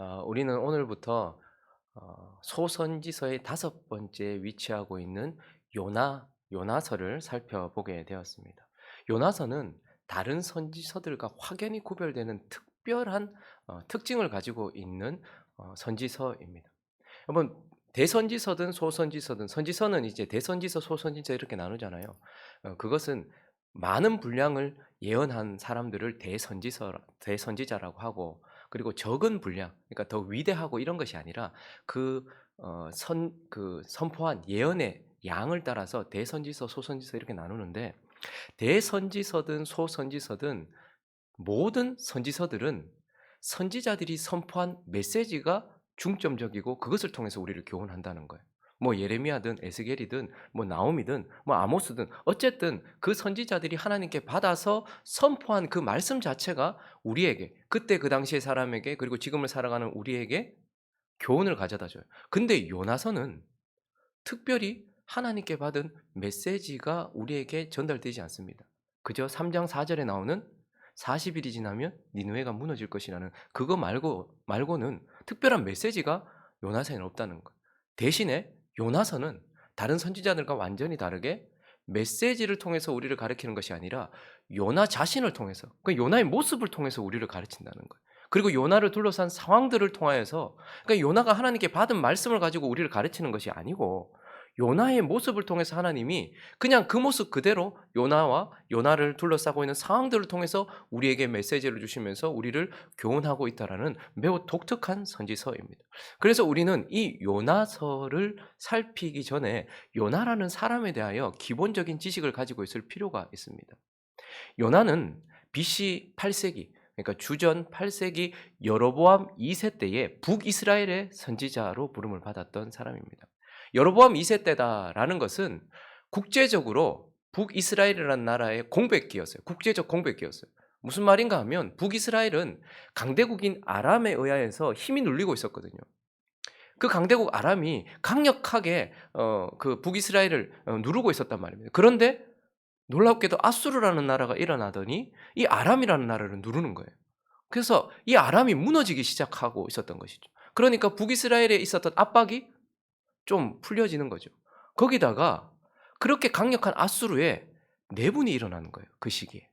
어, 우리는 오늘부터 어, 소선지서의 다섯 번째 위치하고 있는 요나 요나서를 살펴보게 되었습니다. 요나서는 다른 선지서들과 확연히 구별되는 특별한 어, 특징을 가지고 있는 어, 선지서입니다. 여러분 대선지서든 소선지서든 선지서는 이제 대선지서, 소선지서 이렇게 나누잖아요. 어, 그것은 많은 분량을 예언한 사람들을 대선지서, 대선지자라고 하고 그리고 적은 분량, 그러니까 더 위대하고 이런 것이 아니라 그, 어, 선, 그 선포한 예언의 양을 따라서 대선지서, 소선지서 이렇게 나누는데 대선지서든 소선지서든 모든 선지서들은 선지자들이 선포한 메시지가 중점적이고 그것을 통해서 우리를 교훈한다는 거예요. 뭐 예레미야든 에스겔이든 뭐 나옴이든 뭐 아모스든 어쨌든 그 선지자들이 하나님께 받아서 선포한 그 말씀 자체가 우리에게 그때 그 당시의 사람에게 그리고 지금을 살아가는 우리에게 교훈을 가져다 줘요. 근데 요나서는 특별히 하나님께 받은 메시지가 우리에게 전달되지 않습니다. 그저 3장 4절에 나오는 40일이 지나면 니누에가 무너질 것이라는 그거 말고 말고는 특별한 메시지가 요나서에는 없다는 것. 대신에 요나서는 다른 선지자들과 완전히 다르게 메시지를 통해서 우리를 가르치는 것이 아니라 요나 자신을 통해서 그 요나의 모습을 통해서 우리를 가르친다는 거예요. 그리고 요나를 둘러싼 상황들을 통하여서 그러니까 요나가 하나님께 받은 말씀을 가지고 우리를 가르치는 것이 아니고 요나의 모습을 통해서 하나님이 그냥 그 모습 그대로 요나와 요나를 둘러싸고 있는 상황들을 통해서 우리에게 메시지를 주시면서 우리를 교훈하고 있다라는 매우 독특한 선지서입니다. 그래서 우리는 이 요나서를 살피기 전에 요나라는 사람에 대하여 기본적인 지식을 가지고 있을 필요가 있습니다. 요나는 BC 8세기 그러니까 주전 8세기 여로보암 2세 때에 북이스라엘의 선지자로 부름을 받았던 사람입니다. 여로보암 2세 때다라는 것은 국제적으로 북이스라엘이라는 나라의 공백기였어요. 국제적 공백기였어요. 무슨 말인가 하면 북이스라엘은 강대국인 아람에 의하여서 힘이 눌리고 있었거든요. 그 강대국 아람이 강력하게 어, 그 북이스라엘을 어, 누르고 있었단 말입니다. 그런데 놀랍게도 아수르라는 나라가 일어나더니 이 아람이라는 나라를 누르는 거예요. 그래서 이 아람이 무너지기 시작하고 있었던 것이죠. 그러니까 북이스라엘에 있었던 압박이 좀 풀려지는 거죠. 거기다가 그렇게 강력한 아수르에 내분이 일어나는 거예요. 그 시기에.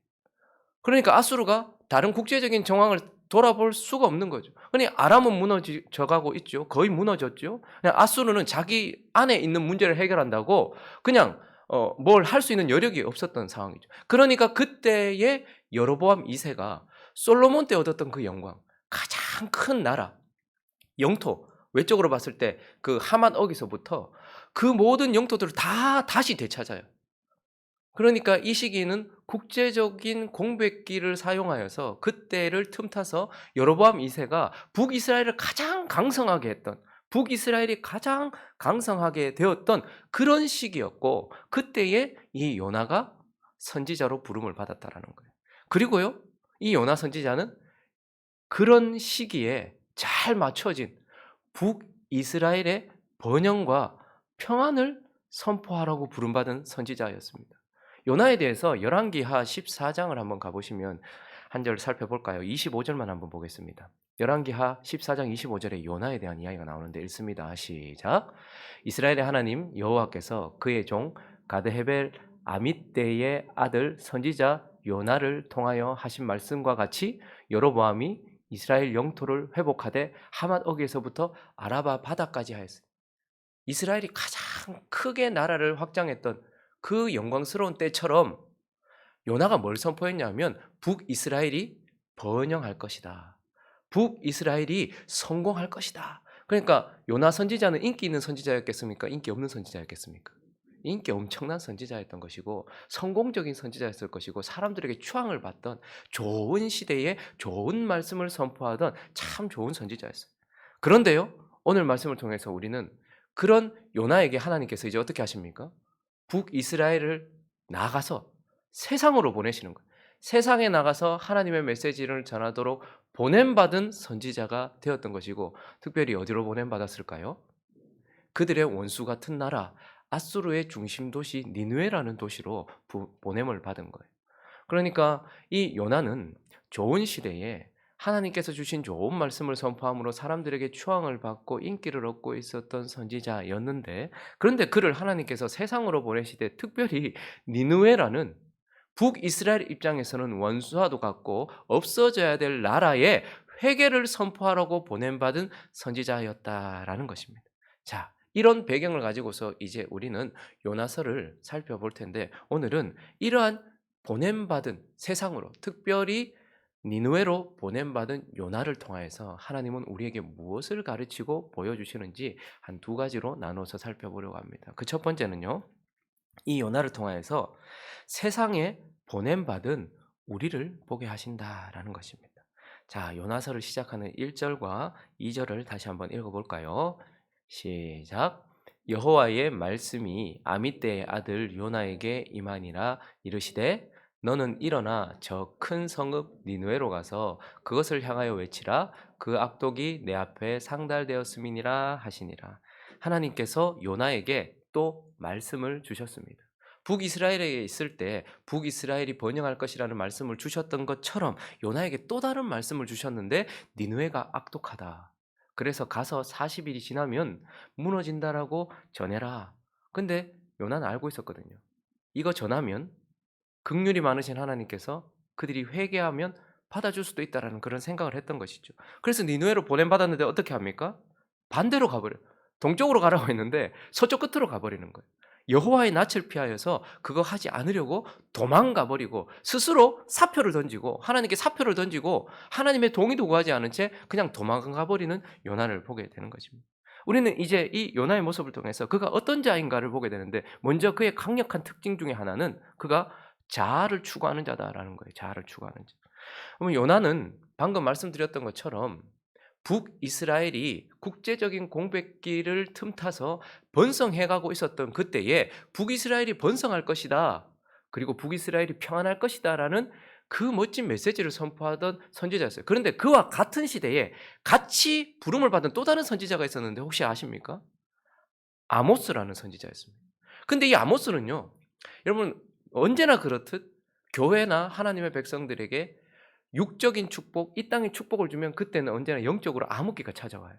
그러니까 아수르가 다른 국제적인 정황을 돌아볼 수가 없는 거죠. 그러니 아람은 무너져 가고 있죠. 거의 무너졌죠. 그냥 아수르는 자기 안에 있는 문제를 해결한다고 그냥 어, 뭘 할 수 있는 여력이 없었던 상황이죠. 그러니까 그때의 여로보암 2세가 솔로몬 때 얻었던 그 영광, 가장 큰 나라, 영토, 외적으로 봤을 때 그 하만 어기서부터 그 모든 영토들을 다 다시 되찾아요. 그러니까 이 시기는 국제적인 공백기를 사용하여서 그때를 틈타서 여로보암 2세가 북이스라엘을 가장 강성하게 했던 북이스라엘이 가장 강성하게 되었던 그런 시기였고 그때에 이 요나가 선지자로 부름을 받았다라는 거예요. 그리고요. 이 요나 선지자는 그런 시기에 잘 맞춰진 북이스라엘의 번영과 평안을 선포하라고 부름받은 선지자였습니다. 요나에 대해서 열왕기하 14장을 한번 가보시면 한 절 살펴볼까요? 25절만 한번 보겠습니다. 열왕기하 14장 25절에 요나에 대한 이야기가 나오는데 읽습니다. 시작. 이스라엘의 하나님 여호와께서 그의 종 가드헤벨 아밋대의 아들 선지자 요나를 통하여 하신 말씀과 같이 여로보암이 이스라엘 영토를 회복하되 하맛 어기에서부터 아라바 바다까지 하였어요. 이스라엘이 가장 크게 나라를 확장했던 그 영광스러운 때처럼 요나가 뭘 선포했냐면 북이스라엘이 번영할 것이다. 북이스라엘이 성공할 것이다. 그러니까 요나 선지자는 인기 있는 선지자였겠습니까? 인기 없는 선지자였겠습니까? 인기 엄청난 선지자였던 것이고 성공적인 선지자였을 것이고 사람들에게 추앙을 받던 좋은 시대에 좋은 말씀을 선포하던 참 좋은 선지자였어요. 그런데요. 오늘 말씀을 통해서 우리는 그런 요나에게 하나님께서 이제 어떻게 하십니까? 북이스라엘을 나가서 세상으로 보내시는 거예요. 세상에 나가서 하나님의 메시지를 전하도록 보냄받은 선지자가 되었던 것이고 특별히 어디로 보냄받았을까요? 그들의 원수 같은 나라 아수르의 중심 도시 니누에라는 도시로 부, 보냄을 받은 거예요. 그러니까 이 요나는 좋은 시대에 하나님께서 주신 좋은 말씀을 선포함으로 사람들에게 추앙을 받고 인기를 얻고 있었던 선지자였는데 그런데 그를 하나님께서 세상으로 보내시되 특별히 니누에라는 북이스라엘 입장에서는 원수와도 같고 없어져야 될 나라에 회개를 선포하라고 보냄받은 선지자였다라는 것입니다. 자, 이런 배경을 가지고서 이제 우리는 요나서를 살펴볼 텐데 오늘은 이러한 보냄받은 세상으로 특별히 니누에로 보냄받은 요나를 통하여서 하나님은 우리에게 무엇을 가르치고 보여주시는지 한 두 가지로 나눠서 살펴보려고 합니다. 그 첫 번째는요. 이 요나를 통하여서 세상에 보냄받은 우리를 보게 하신다라는 것입니다. 자, 요나서를 시작하는 1절과 2절을 다시 한번 읽어볼까요? 시작. 여호와의 말씀이 아미떼의 아들 요나에게 임하니라 이르시되 너는 일어나 저 큰 성읍 니누에로 가서 그것을 향하여 외치라 그 악독이 내 앞에 상달되었음이니라 하시니라 하나님께서 요나에게 또 말씀을 주셨습니다. 북이스라엘에 있을 때 북이스라엘이 번영할 것이라는 말씀을 주셨던 것처럼 요나에게 또 다른 말씀을 주셨는데 니누에가 악독하다. 그래서 가서 40일이 지나면 무너진다라고 전해라. 근데 요나는 알고 있었거든요. 이거 전하면 극률이 많으신 하나님께서 그들이 회개하면 받아줄 수도 있다라는 그런 생각을 했던 것이죠. 그래서 니누에로 보냄 받았는데 어떻게 합니까? 반대로 가버려. 동쪽으로 가라고 했는데 서쪽 끝으로 가버리는 거예요. 여호와의 낯을 피하여서 그거 하지 않으려고 도망가 버리고 스스로 사표를 던지고 하나님께 사표를 던지고 하나님의 동의도 구하지 않은 채 그냥 도망가 버리는 요나를 보게 되는 것입니다. 우리는 이제 이 요나의 모습을 통해서 그가 어떤 자인가를 보게 되는데 먼저 그의 강력한 특징 중에 하나는 그가 자아를 추구하는 자다라는 거예요. 자아를 추구하는 자. 그러면 요나는 방금 말씀드렸던 것처럼 북이스라엘이 국제적인 공백기를 틈타서 번성해가고 있었던 그때에 북이스라엘이 번성할 것이다. 그리고 북이스라엘이 평안할 것이다라는 그 멋진 메시지를 선포하던 선지자였어요. 그런데 그와 같은 시대에 같이 부름을 받은 또 다른 선지자가 있었는데 혹시 아십니까? 아모스라는 선지자였습니다. 근데 이 아모스는요, 여러분 언제나 그렇듯 교회나 하나님의 백성들에게 육적인 축복, 이 땅의 축복을 주면 그때는 언제나 영적으로 암흑기가 찾아와요.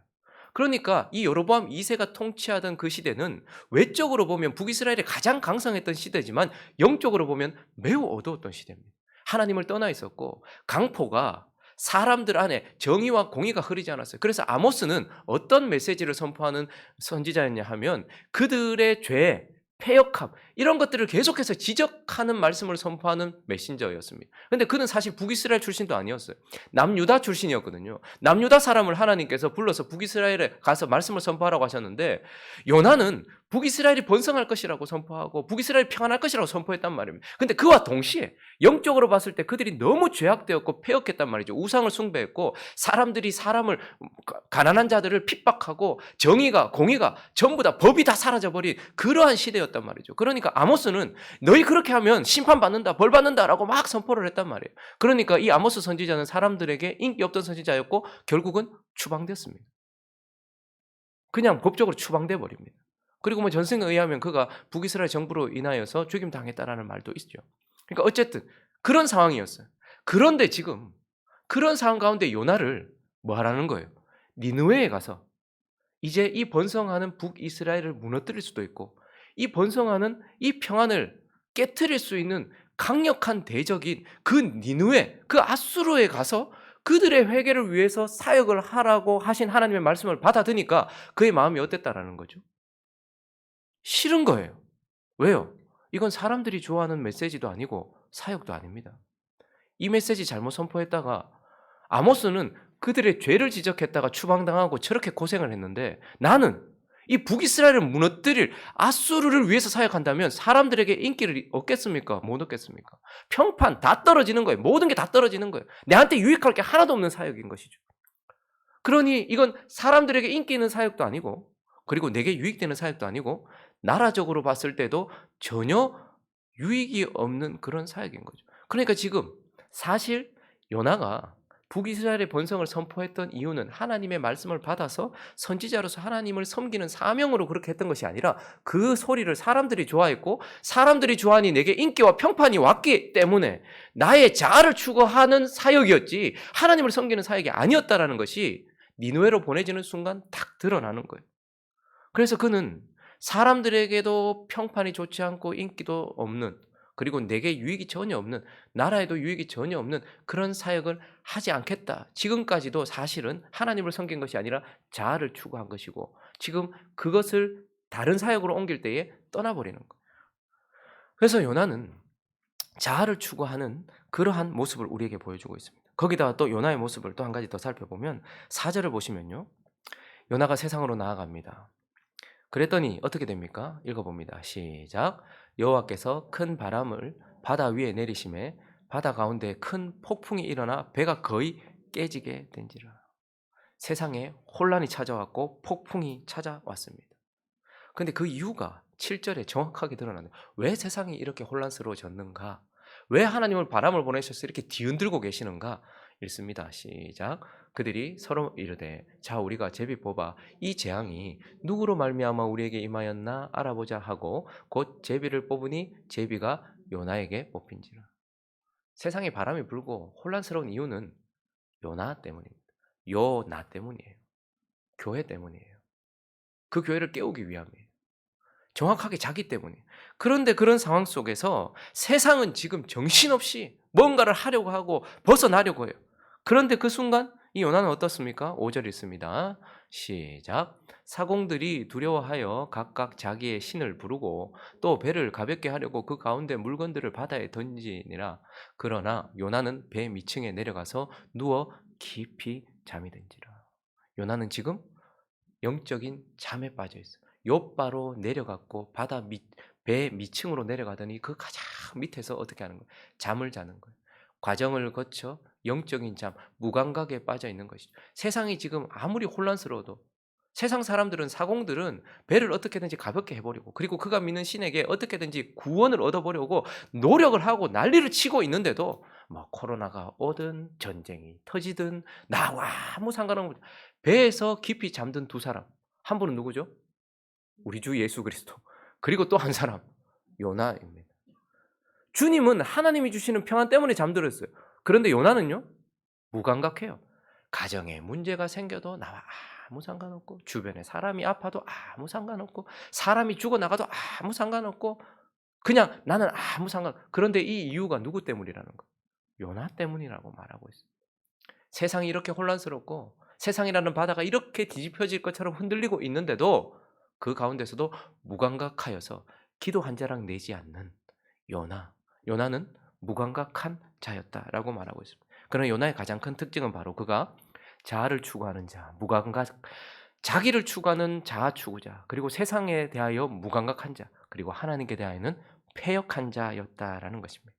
그러니까 이 여로보암 2세가 통치하던 그 시대는 외적으로 보면 북이스라엘이 가장 강성했던 시대지만 영적으로 보면 매우 어두웠던 시대입니다. 하나님을 떠나 있었고 강포가 사람들 안에 정의와 공의가 흐르지 않았어요. 그래서 아모스는 어떤 메시지를 선포하는 선지자였냐 하면 그들의 죄, 폐역함 이런 것들을 계속해서 지적하는 말씀을 선포하는 메신저였습니다. 근데 그는 사실 북이스라엘 출신도 아니었어요. 남유다 출신이었거든요. 남유다 사람을 하나님께서 불러서 북이스라엘에 가서 말씀을 선포하라고 하셨는데 요나는 북이스라엘이 번성할 것이라고 선포하고 북이스라엘이 평안할 것이라고 선포했단 말입니다. 근데 그와 동시에 영적으로 봤을 때 그들이 너무 죄악되었고 폐역했단 말이죠. 우상을 숭배했고 사람들이 사람을 가난한 자들을 핍박하고 정의가 공의가 전부 다 법이 다 사라져 버린 그러한 시대였단 말이죠. 그러니까 아모스는 너희 그렇게 하면 심판 받는다, 벌 받는다라고 막 선포를 했단 말이에요. 그러니까 이 아모스 선지자는 사람들에게 인기 없던 선지자였고 결국은 추방됐습니다. 그냥 법적으로 추방돼 버립니다. 그리고 뭐 전승에 의하면 그가 북이스라엘 정부로 인하여서 죽임 당했다라는 말도 있죠. 그러니까 어쨌든 그런 상황이었어요. 그런데 지금 그런 상황 가운데 요나를 뭐 하라는 거예요? 니느웨에 가서 이제 이 번성하는 북이스라엘을 무너뜨릴 수도 있고 이 번성하는 이 평안을 깨뜨릴 수 있는 강력한 대적인 그 니누에 그 아수르에 가서 그들의 회개를 위해서 사역을 하라고 하신 하나님의 말씀을 받아드니까 그의 마음이 어땠다라는 거죠. 싫은 거예요. 왜요? 이건 사람들이 좋아하는 메시지도 아니고 사역도 아닙니다. 이 메시지 잘못 선포했다가 아모스는 그들의 죄를 지적했다가 추방당하고 저렇게 고생을 했는데 나는 이 북이스라엘을 무너뜨릴 아수르를 위해서 사역한다면 사람들에게 인기를 얻겠습니까? 못 얻겠습니까? 평판 다 떨어지는 거예요. 모든 게 다 떨어지는 거예요. 내한테 유익할 게 하나도 없는 사역인 것이죠. 그러니 이건 사람들에게 인기 있는 사역도 아니고 그리고 내게 유익되는 사역도 아니고 나라적으로 봤을 때도 전혀 유익이 없는 그런 사역인 거죠. 그러니까 지금 사실 요나가 북이스라엘의 번성을 선포했던 이유는 하나님의 말씀을 받아서 선지자로서 하나님을 섬기는 사명으로 그렇게 했던 것이 아니라 그 소리를 사람들이 좋아했고 사람들이 좋아하니 내게 인기와 평판이 왔기 때문에 나의 자아를 추구하는 사역이었지 하나님을 섬기는 사역이 아니었다라는 것이 니누에로 보내지는 순간 딱 드러나는 거예요. 그래서 그는 사람들에게도 평판이 좋지 않고 인기도 없는 그리고 내게 유익이 전혀 없는 나라에도 유익이 전혀 없는 그런 사역을 하지 않겠다. 지금까지도 사실은 하나님을 섬긴 것이 아니라 자아를 추구한 것이고 지금 그것을 다른 사역으로 옮길 때에 떠나버리는 거예요. 그래서 요나는 자아를 추구하는 그러한 모습을 우리에게 보여주고 있습니다. 거기다가 또 요나의 모습을 또 한 가지 더 살펴보면 사절을 보시면요. 요나가 세상으로 나아갑니다. 그랬더니 어떻게 됩니까? 읽어봅니다. 시작. 여호와께서 큰 바람을 바다 위에 내리심에 바다 가운데 큰 폭풍이 일어나 배가 거의 깨지게 된지라. 세상에 혼란이 찾아왔고 폭풍이 찾아왔습니다. 근데 그 이유가 7절에 정확하게 드러나는 왜 세상이 이렇게 혼란스러워졌는가? 왜 하나님을 바람을 보내셔서 이렇게 뒤흔들고 계시는가? 읽습니다. 시작. 그들이 서로 이르되 자 우리가 제비 뽑아 이 재앙이 누구로 말미암아 우리에게 임하였나 알아보자 하고 곧 제비를 뽑으니 제비가 요나에게 뽑힌지라. 세상에 바람이 불고 혼란스러운 이유는 요나 때문입니다. 요나 때문이에요. 교회 때문이에요. 그 교회를 깨우기 위함이에요. 정확하게 자기 때문이에요. 그런데 그런 상황 속에서 세상은 지금 정신없이 뭔가를 하려고 하고 벗어나려고 해요. 그런데 그 순간 이 요나는 어떻습니까? 5절 있습니다. 시작. 사공들이 두려워하여 각각 자기의 신을 부르고 또 배를 가볍게 하려고 그 가운데 물건들을 바다에 던지니라. 그러나 요나는 배 밑층에 내려가서 누워 깊이 잠이 든지라. 요나는 지금 영적인 잠에 빠져 있어. 요바로 내려갔고 바다 밑, 배 밑층으로 내려가더니 그 가장 밑에서 어떻게 하는 거예요? 잠을 자는 거예요. 과정을 거쳐 영적인 잠, 무감각에 빠져 있는 것이죠. 세상이 지금 아무리 혼란스러워도 세상 사람들은 사공들은 배를 어떻게든지 가볍게 해보려고 그리고 그가 믿는 신에게 어떻게든지 구원을 얻어보려고 노력을 하고 난리를 치고 있는데도 뭐 코로나가 오든 전쟁이 터지든 나와 아무 상관없는 배에서 깊이 잠든 두 사람 한 분은 누구죠? 우리 주 예수 그리스도 그리고 또 한 사람 요나입니다. 주님은 하나님이 주시는 평안 때문에 잠들었어요. 그런데 요나는요? 무감각해요. 가정에 문제가 생겨도 나와 아무 상관없고 주변에 사람이 아파도 아무 상관없고 사람이 죽어나가도 아무 상관없고 그냥 나는 아무 상관 그런데 이 이유가 누구 때문이라는 거 요나 때문이라고 말하고 있어요. 세상이 이렇게 혼란스럽고 세상이라는 바다가 이렇게 뒤집혀질 것처럼 흔들리고 있는데도 그 가운데서도 무감각하여서 기도 한 자락 내지 않는 요나 요나는 무감각한 자였다라고 말하고 있습니다. 그러나 요나의 가장 큰 특징은 바로 그가 자아를 추구하는 자, 무감각, 자기를 추구하는 자아 추구자, 그리고 세상에 대하여 무감각한 자, 그리고 하나님께 대하여는 패역한 자였다라는 것입니다.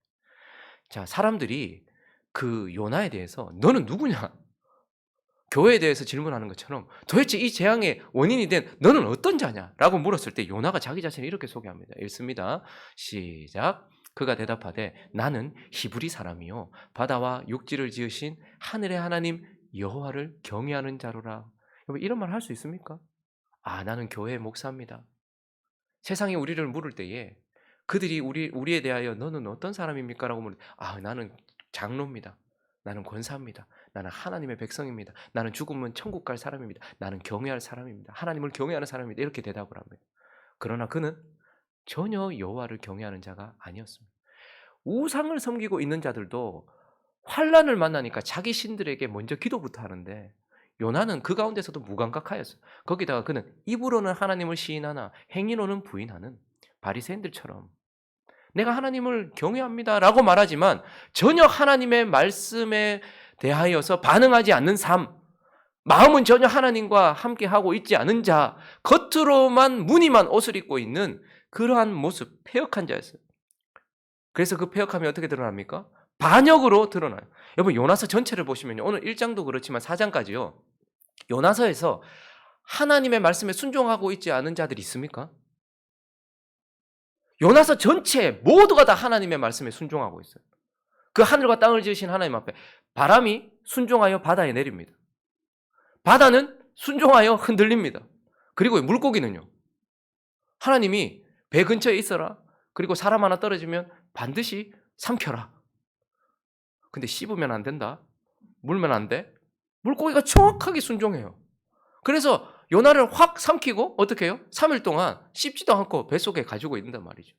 자, 사람들이 그 요나에 대해서 너는 누구냐? 교회에 대해서 질문하는 것처럼 도대체 이 재앙의 원인이 된 너는 어떤 자냐? 라고 물었을 때 요나가 자기 자신을 이렇게 소개합니다. 읽습니다. 시작. 그가 대답하되 나는 히브리 사람이요 바다와 육지를 지으신 하늘의 하나님 여호와를 경외하는 자로라. 여러분 이런 말 할 수 있습니까? 아 나는 교회 목사입니다. 세상이 우리를 물을 때에 그들이 우리 우리에 대하여 너는 어떤 사람입니까라고 물을 아 나는 장로입니다. 나는 권사입니다. 나는 하나님의 백성입니다. 나는 죽으면 천국 갈 사람입니다. 나는 경외할 사람입니다. 하나님을 경외하는 사람입니다. 이렇게 대답을 합니다. 그러나 그는 전혀 여호와를 경외하는 자가 아니었습니다. 우상을 섬기고 있는 자들도 환란을 만나니까 자기 신들에게 먼저 기도부터 하는데 요나는 그 가운데서도 무감각하였어. 거기다가 그는 입으로는 하나님을 시인하나 행위로는 부인하는 바리새인들처럼 내가 하나님을 경외합니다라고 말하지만 전혀 하나님의 말씀에 대하여서 반응하지 않는 삶, 마음은 전혀 하나님과 함께 하고 있지 않은 자, 겉으로만 무늬만 옷을 입고 있는 그러한 모습, 폐역한 자였어요. 그래서 그 폐역함이 어떻게 드러납니까? 반역으로 드러나요. 여러분 요나서 전체를 보시면요. 오늘 1장도 그렇지만 4장까지요. 요나서에서 하나님의 말씀에 순종하고 있지 않은 자들이 있습니까? 요나서 전체 모두가 다 하나님의 말씀에 순종하고 있어요. 그 하늘과 땅을 지으신 하나님 앞에 바람이 순종하여 바다에 내립니다. 바다는 순종하여 흔들립니다. 그리고 물고기는요. 하나님이 배 근처에 있어라. 그리고 사람 하나 떨어지면 반드시 삼켜라. 근데 씹으면 안 된다. 물면 안 돼. 물고기가 정확하게 순종해요. 그래서 요나를 확 삼키고 어떻게 해요? 3일 동안 씹지도 않고 뱃속에 가지고 있는단 말이죠.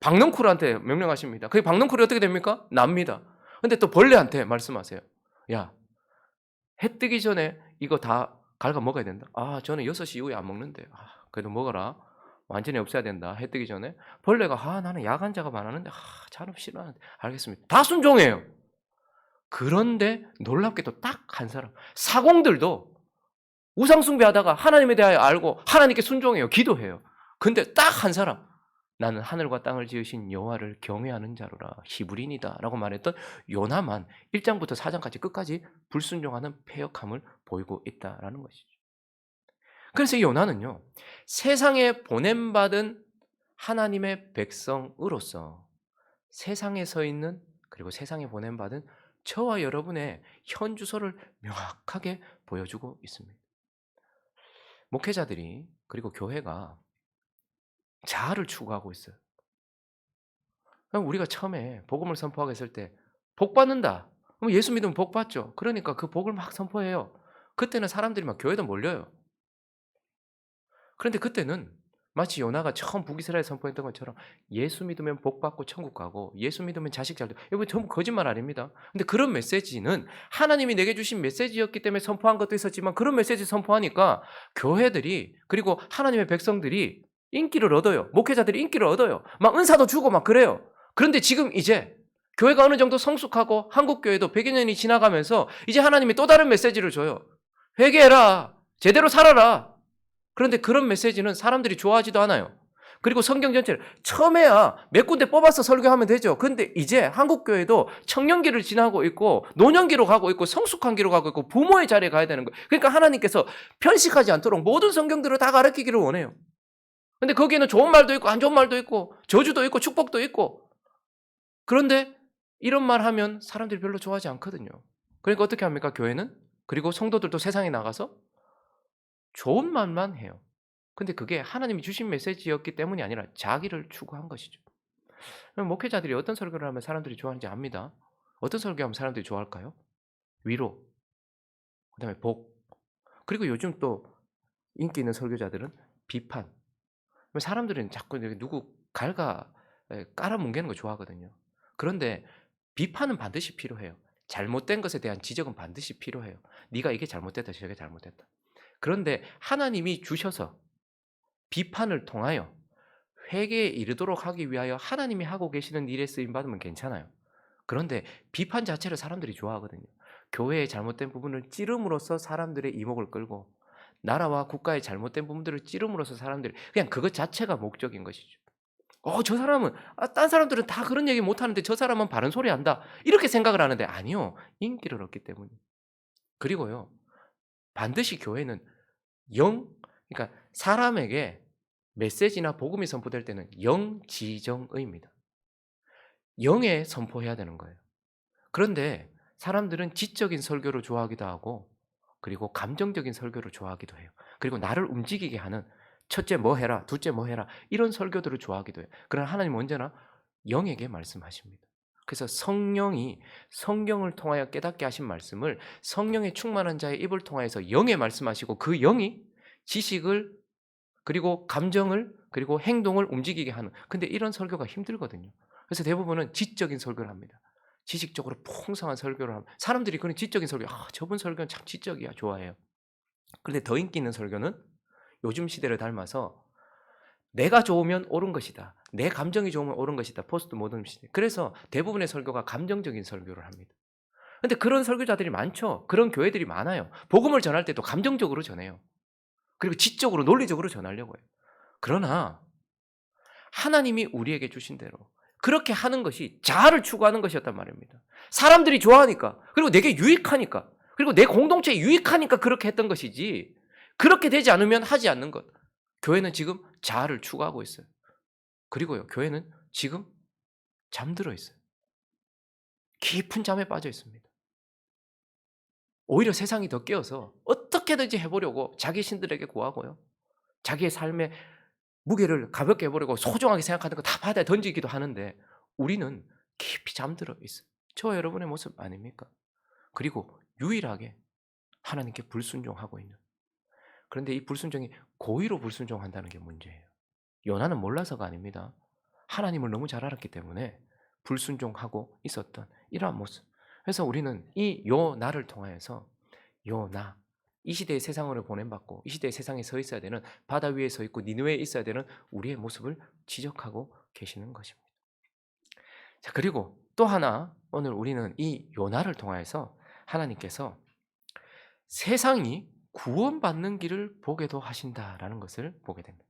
박넝쿨한테 명령하십니다. 그 박넝쿨이 어떻게 됩니까? 납니다. 근데 또 벌레한테 말씀하세요. 야, 해 뜨기 전에 이거 다 갉아 먹어야 된다. 아, 저는 6시 이후에 안 먹는데. 아, 그래도 먹어라. 완전히 없애야 된다. 해 뜨기 전에. 벌레가 아, 나는 야간 작업 안 하는데 아, 잔업 싫어하는데. 알겠습니다. 다 순종해요. 그런데 놀랍게도 딱 한 사람. 사공들도 우상숭배하다가 하나님에 대하여 알고 하나님께 순종해요. 기도해요. 근데 딱 한 사람. 나는 하늘과 땅을 지으신 여호와를 경외하는 자로라 히브린이다라고 말했던 요나만 1장부터 4장까지 끝까지 불순종하는 패역함을 보이고 있다라는 것이죠. 그래서 이 요나는요. 세상에 보냄 받은 하나님의 백성으로서 세상에 서 있는 그리고 세상에 보냄 받은 저와 여러분의 현 주소를 명확하게 보여주고 있습니다. 목회자들이 그리고 교회가 자아를 추구하고 있어요. 우리가 처음에 복음을 선포하게 했을 때 복 받는다. 그럼 예수 믿으면 복 받죠. 그러니까 그 복을 막 선포해요. 그때는 사람들이 막 교회도 몰려요. 그런데 그때는 마치 요나가 처음 북이스라엘 선포했던 것처럼 예수 믿으면 복 받고 천국 가고 예수 믿으면 자식 잘 돼. 여러분 전부 거짓말 아닙니다. 근데 그런 메시지는 하나님이 내게 주신 메시지였기 때문에 선포한 것도 있었지만 그런 메시지 선포하니까 교회들이 그리고 하나님의 백성들이 인기를 얻어요. 목회자들이 인기를 얻어요. 막 은사도 주고 막 그래요. 그런데 지금 이제 교회가 어느 정도 성숙하고 한국 교회도 100여 년이 지나가면서 이제 하나님이 또 다른 메시지를 줘요. 회개해라. 제대로 살아라. 그런데 그런 메시지는 사람들이 좋아하지도 않아요. 그리고 성경 전체를 처음에야 몇 군데 뽑아서 설교하면 되죠. 근데 이제 한국 교회도 청년기를 지나고 있고 노년기로 가고 있고 성숙한기로 가고 있고 부모의 자리에 가야 되는 거예요. 그러니까 하나님께서 편식하지 않도록 모든 성경들을 다 가르치기를 원해요. 근데 거기에는 좋은 말도 있고 안 좋은 말도 있고 저주도 있고 축복도 있고 그런데 이런 말 하면 사람들이 별로 좋아하지 않거든요. 그러니까 어떻게 합니까? 교회는? 그리고 성도들도 세상에 나가서 좋은 말만 해요. 근데 그게 하나님이 주신 메시지였기 때문이 아니라 자기를 추구한 것이죠. 목회자들이 어떤 설교를 하면 사람들이 좋아하는지 압니다. 어떤 설교하면 사람들이 좋아할까요? 위로, 그 다음에 복, 그리고 요즘 또 인기 있는 설교자들은 비판. 사람들은 자꾸 누구 갈가 깔아뭉개는 거 좋아하거든요. 그런데 비판은 반드시 필요해요. 잘못된 것에 대한 지적은 반드시 필요해요. 네가 이게 잘못됐다, 저게 잘못됐다. 그런데 하나님이 주셔서 비판을 통하여 회개에 이르도록 하기 위하여 하나님이 하고 계시는 일에 쓰임 받으면 괜찮아요. 그런데 비판 자체를 사람들이 좋아하거든요. 교회의 잘못된 부분을 찌름으로써 사람들의 이목을 끌고 나라와 국가의 잘못된 부분들을 찌름으로써 사람들이 그냥 그것 자체가 목적인 것이죠. 어, 저 사람은 아, 딴 사람들은 다 그런 얘기 못 하는데 저 사람은 바른 소리 한다. 이렇게 생각을 하는데 아니요. 인기를 얻기 때문에. 그리고요. 반드시 교회는 영 그러니까 사람에게 메시지나 복음이 선포될 때는 영 지정의입니다. 영에 선포해야 되는 거예요. 그런데 사람들은 지적인 설교를 좋아하기도 하고 그리고 감정적인 설교를 좋아하기도 해요. 그리고 나를 움직이게 하는 첫째 뭐 해라, 둘째 뭐 해라 이런 설교들을 좋아하기도 해요. 그러나 하나님 언제나 영에게 말씀하십니다. 그래서 성령이 성경을 통하여 깨닫게 하신 말씀을 성령에 충만한 자의 입을 통하여서 영에 말씀하시고 그 영이 지식을 그리고 감정을 그리고 행동을 움직이게 하는 근데 이런 설교가 힘들거든요. 그래서 대부분은 지적인 설교를 합니다. 지식적으로 풍성한 설교를 하면 사람들이 그런 지적인 설교 아 저분 설교는 참 지적이야 좋아해요. 그런데 더 인기 있는 설교는 요즘 시대를 닮아서 내가 좋으면 옳은 것이다. 내 감정이 좋으면 옳은 것이다. 포스트 모던 시대. 그래서 대부분의 설교가 감정적인 설교를 합니다. 근데 그런 설교자들이 많죠. 그런 교회들이 많아요. 복음을 전할 때도 감정적으로 전해요. 그리고 지적으로 논리적으로 전하려고 해요. 그러나 하나님이 우리에게 주신 대로 그렇게 하는 것이 자아를 추구하는 것이었단 말입니다. 사람들이 좋아하니까 그리고 내게 유익하니까 그리고 내 공동체에 유익하니까 그렇게 했던 것이지 그렇게 되지 않으면 하지 않는 것. 교회는 지금 자아를 추구하고 있어요. 그리고요, 교회는 지금 잠들어 있어요. 깊은 잠에 빠져 있습니다. 오히려 세상이 더 깨어서 어떻게든지 해보려고 자기 신들에게 구하고요. 자기의 삶의 무게를 가볍게 해보려고 소중하게 생각하는 거다 바다에 던지기도 하는데 우리는 깊이 잠들어 있어요. 저 여러분의 모습 아닙니까? 그리고 유일하게 하나님께 불순종하고 있는. 그런데 이 불순종이 고의로 불순종한다는 게 문제예요. 요나는 몰라서가 아닙니다. 하나님을 너무 잘 알았기 때문에 불순종하고 있었던 이러한 모습. 그래서 우리는 이 요나를 통하여서 요나 이 시대의 세상으로 보냄받고 이 시대의 세상에 서 있어야 되는 바다 위에 서 있고 니느웨에 있어야 되는 우리의 모습을 지적하고 계시는 것입니다. 자, 그리고 또 하나 오늘 우리는 이 요나를 통하여서 하나님께서 세상이 구원받는 길을 보게도 하신다라는 것을 보게 됩니다.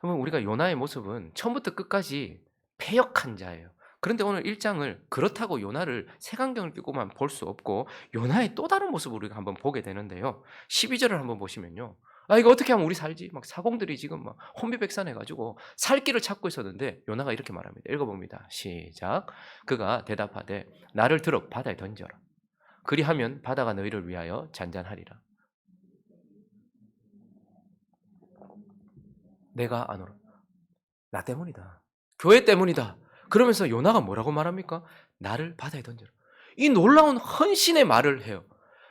그러면 우리가 요나의 모습은 처음부터 끝까지 패역한 자예요. 그런데 오늘 1장을 그렇다고 요나를 색안경을 끼고만 볼 수 없고 요나의 또 다른 모습을 우리가 한번 보게 되는데요. 12절을 한번 보시면요. 아 이거 어떻게 하면 우리 살지? 막 사공들이 지금 막 혼비백산해 가지고 살 길을 찾고 있었는데 요나가 이렇게 말합니다. 읽어 봅니다. 시작. 그가 대답하되 나를 들어 바다에 던져라. 그리하면 바다가 너희를 위하여 잔잔하리라. 내가 안 오라. 나 때문이다. 교회 때문이다. 그러면서 요나가 뭐라고 말합니까? 나를 바다에 던져라. 이 놀라운 헌신의 말을 해요.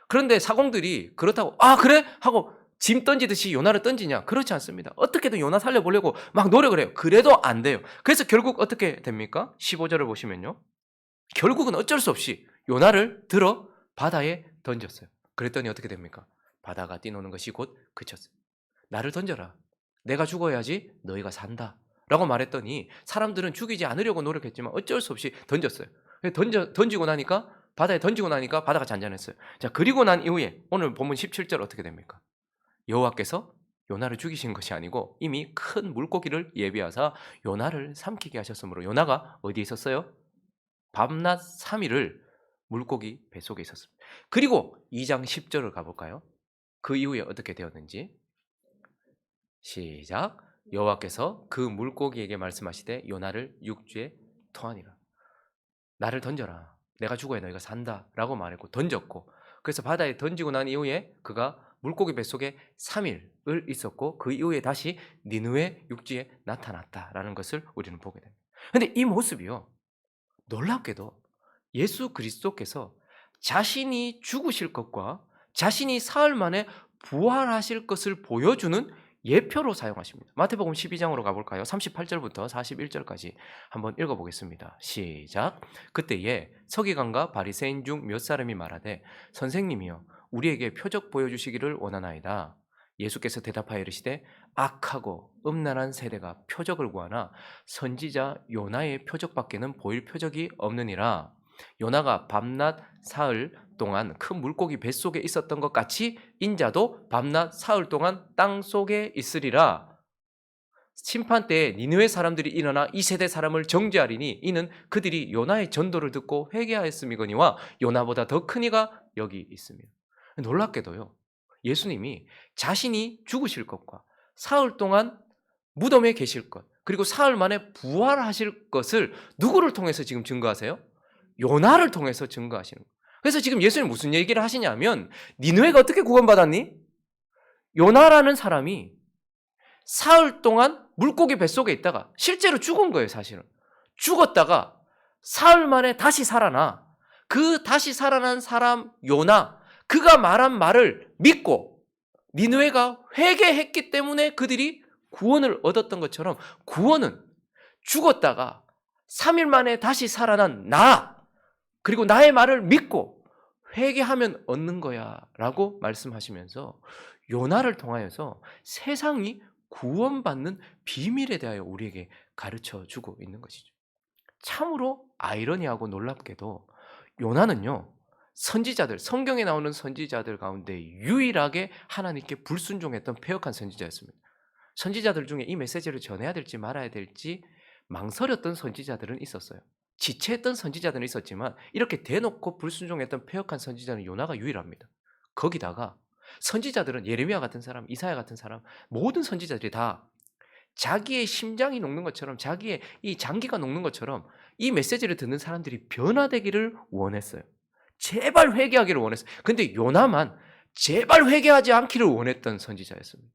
그런데 사공들이 그렇다고 아 그래 하고 짐 던지듯이 요나를 던지냐? 그렇지 않습니다. 어떻게든 요나 살려보려고 막 노력을 해요. 그래도 안 돼요. 그래서 결국 어떻게 됩니까? 15절을 보시면요. 결국은 어쩔 수 없이 요나를 들어 바다에 던졌어요. 그랬더니 어떻게 됩니까? 바다가 뛰노는 것이 곧 그쳤어요. 나를 던져라. 내가 죽어야지 너희가 산다. 라고 말했더니 사람들은 죽이지 않으려고 노력했지만 어쩔 수 없이 던졌어요. 던져, 던지고 나니까 바다에 던지고 나니까 바다가 잔잔했어요. 자, 그리고 난 이후에 오늘 본문 17절 어떻게 됩니까? 여호와께서 요나를 죽이신 것이 아니고 이미 큰 물고기를 예비하사 요나를 삼키게 하셨으므로 요나가 어디에 있었어요? 밤낮 3일을 물고기 뱃속에 있었습니다. 그리고 2장 10절을 가볼까요? 그 이후에 어떻게 되었는지 시작. 여호와께서 그 물고기에게 말씀하시되 요나를 육지에 토하니라. 나를 던져라. 내가 죽어야 너희가 산다라고 말했고 던졌고 그래서 바다에 던지고 난 이후에 그가 물고기 뱃속에 3일을 있었고 그 이후에 다시 니누의 육지에 나타났다라는 것을 우리는 보게 됩니다. 근데 이 모습이요. 놀랍게도 예수 그리스도께서 자신이 죽으실 것과 자신이 사흘 만에 부활하실 것을 보여주는 예표로 사용하십니다. 마태복음 12장으로 가볼까요? 38절부터 41절까지 한번 읽어보겠습니다. 시작. 그때에 서기관과 바리새인 중 몇 사람이 말하되 선생님이여 우리에게 표적 보여주시기를 원하나이다. 예수께서 대답하여 이르시되 악하고 음란한 세대가 표적을 구하나 선지자 요나의 표적밖에는 보일 표적이 없느니라. 요나가 밤낮 사흘 동안 큰 물고기 뱃속에 있었던 것 같이 인자도 밤낮 사흘 동안 땅 속에 있으리라. 심판 때에 니느웨 사람들이 일어나 이 세대 사람을 정죄하리니 이는 그들이 요나의 전도를 듣고 회개하였음이거니와 요나보다 더 큰 이가 여기 있습니다. 놀랍게도요. 예수님이 자신이 죽으실 것과 사흘 동안 무덤에 계실 것 그리고 사흘 만에 부활하실 것을 누구를 통해서 지금 증거하세요? 요나를 통해서 증거하시는 거예요. 그래서 지금 예수님 무슨 얘기를 하시냐면 니누에가 어떻게 구원받았니? 요나라는 사람이 사흘 동안 물고기 뱃속에 있다가 실제로 죽은 거예요, 사실은. 죽었다가 사흘 만에 다시 살아나. 그 다시 살아난 사람 요나, 그가 말한 말을 믿고 니누에가 회개했기 때문에 그들이 구원을 얻었던 것처럼 구원은 죽었다가 3일 만에 다시 살아난 나, 그리고 나의 말을 믿고 회개하면 얻는 거야 라고 말씀하시면서 요나를 통하여서 세상이 구원받는 비밀에 대하여 우리에게 가르쳐 주고 있는 것이죠. 참으로 아이러니하고 놀랍게도 요나는요, 선지자들, 성경에 나오는 선지자들 가운데 유일하게 하나님께 불순종했던 폐역한 선지자였습니다. 선지자들 중에 이 메시지를 전해야 될지 말아야 될지 망설였던 선지자들은 있었어요. 지체했던 선지자들은 있었지만 이렇게 대놓고 불순종했던 폐역한 선지자는 요나가 유일합니다. 거기다가 선지자들은 예레미야 같은 사람, 이사야 같은 사람, 모든 선지자들이 다 자기의 심장이 녹는 것처럼 자기의 이 장기가 녹는 것처럼 이 메시지를 듣는 사람들이 변화되기를 원했어요. 제발 회개하기를 원했어요. 근데 요나만 제발 회개하지 않기를 원했던 선지자였습니다.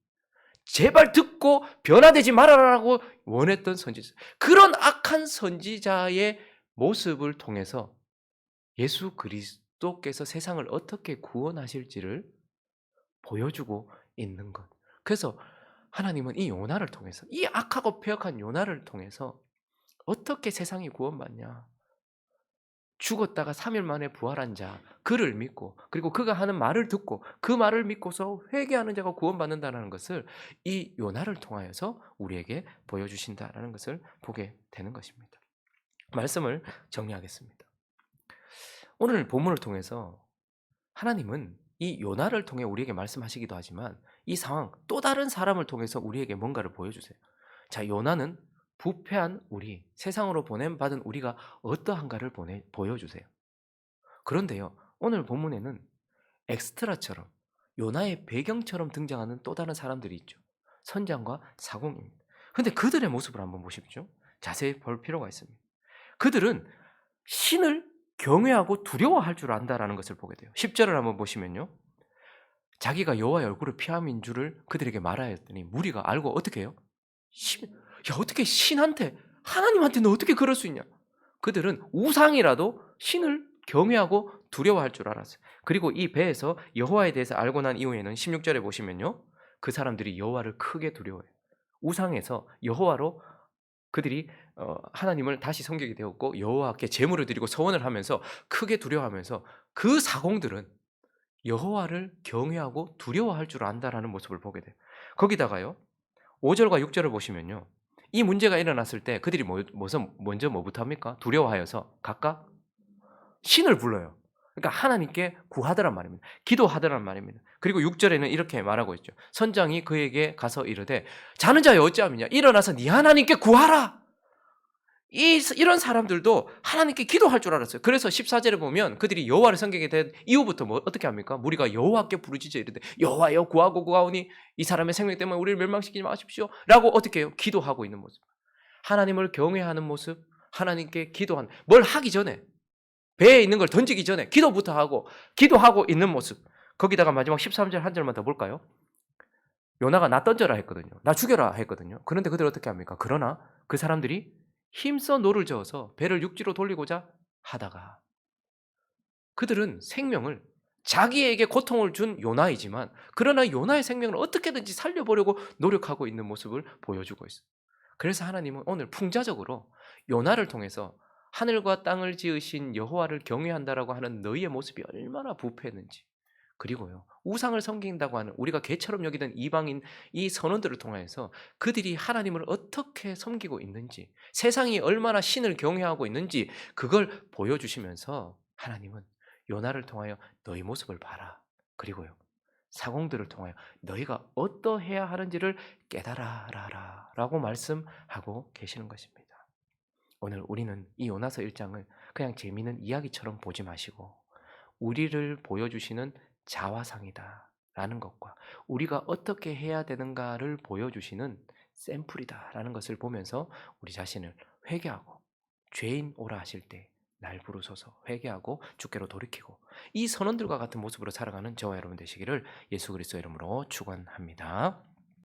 제발 듣고 변화되지 말아라라고 원했던 선지자. 그런 악한 선지자의 모습을 통해서 예수 그리스도께서 세상을 어떻게 구원하실지를 보여주고 있는 것. 그래서 하나님은 이 요나를 통해서 이 악하고 폐역한 요나를 통해서 어떻게 세상이 구원받냐? 죽었다가 3일 만에 부활한 자, 그를 믿고, 그리고 그가 하는 말을 듣고, 그 말을 믿고서 회개하는 자가 구원받는다는 것을 이 요나를 통하여서 우리에게 보여주신다라는 것을 보게 되는 것입니다. 말씀을 정리하겠습니다. 오늘 본문을 통해서 하나님은 이 요나를 통해 우리에게 말씀하시기도 하지만 이 상황 또 다른 사람을 통해서 우리에게 뭔가를 보여주세요. 자, 요나는 부패한 우리, 세상으로 보냄받은 우리가 어떠한가를 보내, 보여주세요. 그런데요, 오늘 본문에는 엑스트라처럼 요나의 배경처럼 등장하는 또 다른 사람들이 있죠. 선장과 사공입니다. 근데 그들의 모습을 한번 보십시오. 자세히 볼 필요가 있습니다. 그들은 신을 경외하고 두려워할 줄 안다라는 것을 보게 돼요. 10절을 한번 보시면요. 자기가 여호와의 얼굴을 피함인 줄을 그들에게 말하였더니 무리가 알고 어떻게 해요? 신, 야 어떻게 신한테 하나님한테 너 어떻게 그럴 수 있냐? 그들은 우상이라도 신을 경외하고 두려워할 줄 알았어요. 그리고 이 배에서 여호와에 대해서 알고 난 이후에는 16절에 보시면요. 그 사람들이 여호와를 크게 두려워해요. 우상에서 여호와로 그들이 어, 하나님을 다시 섬기게 되었고 여호와께 제물을 드리고 서원을 하면서 크게 두려워하면서 그 사공들은 여호와를 경외하고 두려워할 줄 안다라는 모습을 보게 돼요. 거기다가요. 5절과 6절을 보시면요. 이 문제가 일어났을 때 그들이 뭐, 먼저 뭐부터 합니까? 두려워하여서 각각 신을 불러요. 그러니까 하나님께 구하더란 말입니다. 기도하더란 말입니다. 그리고 6절에는 이렇게 말하고 있죠. 선장이 그에게 가서 이르되 자는 자여 어찌함이냐 일어나서 네 하나님께 구하라. 이, 이런 사람들도 하나님께 기도할 줄 알았어요. 그래서 14절에 보면 그들이 여호와를 섬기게 된 이후부터 뭐 어떻게 합니까? 우리가 여호와께 부르짖어 이르되 여호와여 구하고 구하오니 이 사람의 생명 때문에 우리를 멸망시키지 마십시오. 라고 어떻게 해요? 기도하고 있는 모습. 하나님을 경외하는 모습, 하나님께 기도하는 뭘 하기 전에 배에 있는 걸 던지기 전에 기도부터 하고 기도하고 있는 모습. 거기다가 마지막 13절 한 절만 더 볼까요? 요나가 나 던져라 했거든요. 나 죽여라 했거든요. 그런데 그들 어떻게 합니까? 그러나 그 사람들이 힘써 노를 저어서 배를 육지로 돌리고자 하다가 그들은 생명을 자기에게 고통을 준 요나이지만 그러나 요나의 생명을 어떻게든지 살려보려고 노력하고 있는 모습을 보여주고 있어요. 그래서 하나님은 오늘 풍자적으로 요나를 통해서 하늘과 땅을 지으신 여호와를 경외한다라고 하는 너희의 모습이 얼마나 부패했는지. 그리고요 우상을 섬긴다고 하는 우리가 개처럼 여기던 이방인 이 선원들을 통하여서 그들이 하나님을 어떻게 섬기고 있는지 세상이 얼마나 신을 경외하고 있는지 그걸 보여주시면서 하나님은 요나를 통하여 너희 모습을 봐라. 그리고요 사공들을 통하여 너희가 어떠해야 하는지를 깨달아라라 라고 말씀하고 계시는 것입니다 오늘 우리는 이 요나서 1장을 그냥 재미있는 이야기처럼 보지 마시고 우리를 보여주시는 자화상이다 라는 것과 우리가 어떻게 해야 되는가를 보여주시는 샘플이다 라는 것을 보면서 우리 자신을 회개하고 죄인 오라 하실 때 날 부르소서 회개하고 주께로 돌이키고 이 선원들과 같은 모습으로 살아가는 저와 여러분 되시기를 예수 그리스도 이름으로 축원합니다.